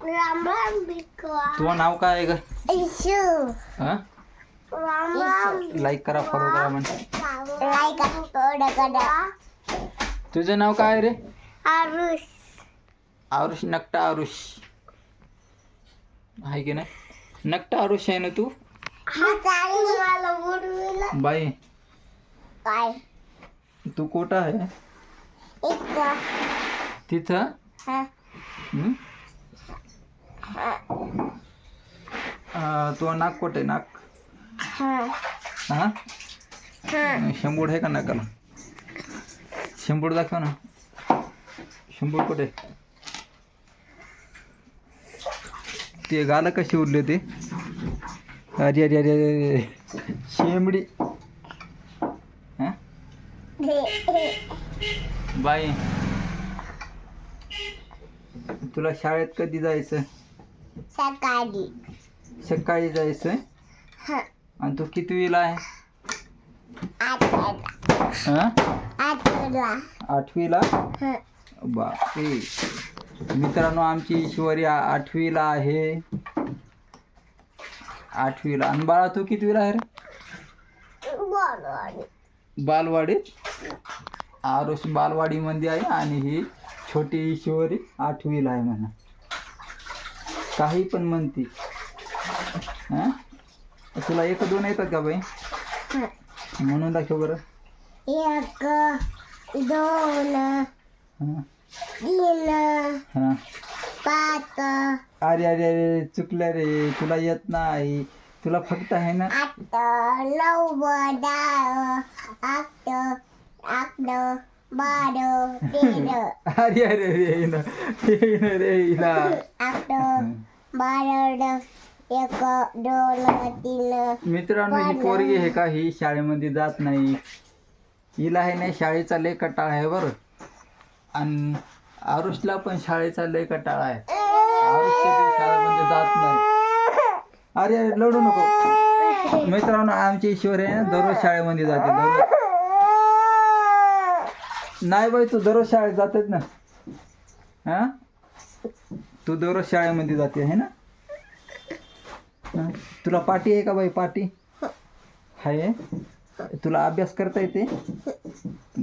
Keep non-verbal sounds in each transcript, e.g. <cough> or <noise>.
राम राम भिकवा तुझं नाव काय ग? इशू. हा? राम राम लाईक करा फॉलो करा म्हण तुझं नाव काय रे? आरुष. आरुष नकटा आरुष. आहे की नाही? नकटा आरुष आहे ना तू? बाई. काय? तू कोटा आहे? तिथं? तुझं नाक कोट आहे? नाक? हा. हा? हा. शंभूड आहे का नाकाला? शंभूड दाखव ना. शंभूड कुठे ते गालं कशी उरले ते अरे अरे अरे अरे. शेंबडी. हा? बाई. तुला शाळेत कधी जायचं? सकाळी. सकाळी जायचं हा. आणि तू कितवीला आहे? आठवडा हा? आठवडा आठवीला? हा. बापरे. मित्रांनो आमची ईश्वरी आ- आठवीला आहे. आठवीला. आणि बाळा तू कितवीला आहे रे? बरोबर बालवाडीत आरुष बालवाडीमध्ये आहे आणि ही छोटी ईश्वरी आठवीला आहे म्हणा. काही पण म्हणते. हा? तुला एक दोन येतात का बाई. म्हणून दाखव बरं. एक दोन हा. तीन हा. पाच. अरे अरे अरे चुकलं रे. तुला येत नाही. तुला फक्त आहे ना आठ नऊ दहा आठ आठ बारा <laughs> तेरा अरे अरे अरे हिला आठ. मित्रांनो ही पोरगी आहे का? ही शाळेमध्ये जात नाही. हिला आहे नाही शाळेचा लय कटाळ आहे बरं. आणि आरुषला पण शाळेचा लय कटाळ आहे. आरुष शाळेमध्ये जात नाही. अरे अरे लढू नको. मित्रांनो आमची ईश्वर आहे ना दररोज शाळेमध्ये जाते. दररोज. नाही बाई तू दररोज शाळेत जातेच ना. हा? तू दररोज शाळेमध्ये जाते आहे ना? तुला पाठी आहे का बाई पाठी आहे तुला अभ्यास करता येते?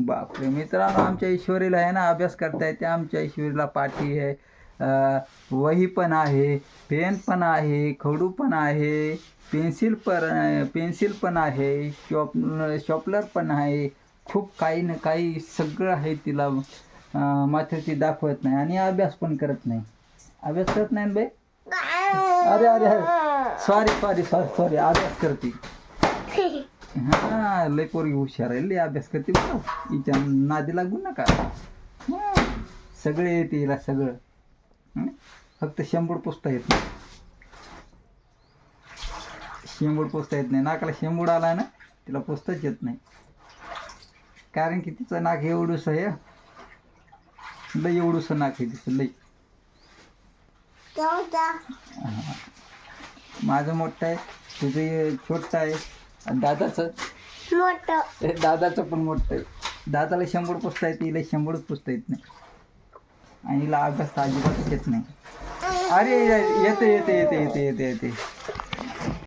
बापरे मित्रांनो आमच्या ईश्वरीला आहे ना अभ्यास करता येते. आमच्या ईश्वरीला पाठी आहे. अं, वही पण आहे पेन पण आहे खडू पण आहे पेन्सिल पण पेन्सिल पण आहे शॉप शॉपलर पण आहे. खूप काही ना काही सगळं आहे तिला अं, मात्र ती दाखवत नाही आणि अभ्यास पण करत नाही. अभ्यास करत नाही ना अरे अरे अरे. सॉरी सॉरी सॉरी सॉरी अभ्यास करते. हा लय पोरगी हुशार आहे. लय अभ्यास करते बरं. हिच्या नादी लागू नका. सगळे येते हिला सगळं. फक्त शंभर पुसता येत नाही शेंबूड पोचता येत नाही. नाकाला शेंबूड आला ना तिला पुसताच येत नाही. कारण की तिचं नाक एवढूस आहे हं. लय एवढूसं नाक आहे तिचं लई माझं मोठं आहे तुझं छोटं आहे आणि दादाचं? मोठ. हे दादाचं पण मोठं आहे. दादाला शंभर पुसता येते हिला शंभरच पुसता येत नाही. आणि हिला अभ्यास अजिबातच येत नाही. अरे येते येते येते येते येते येते.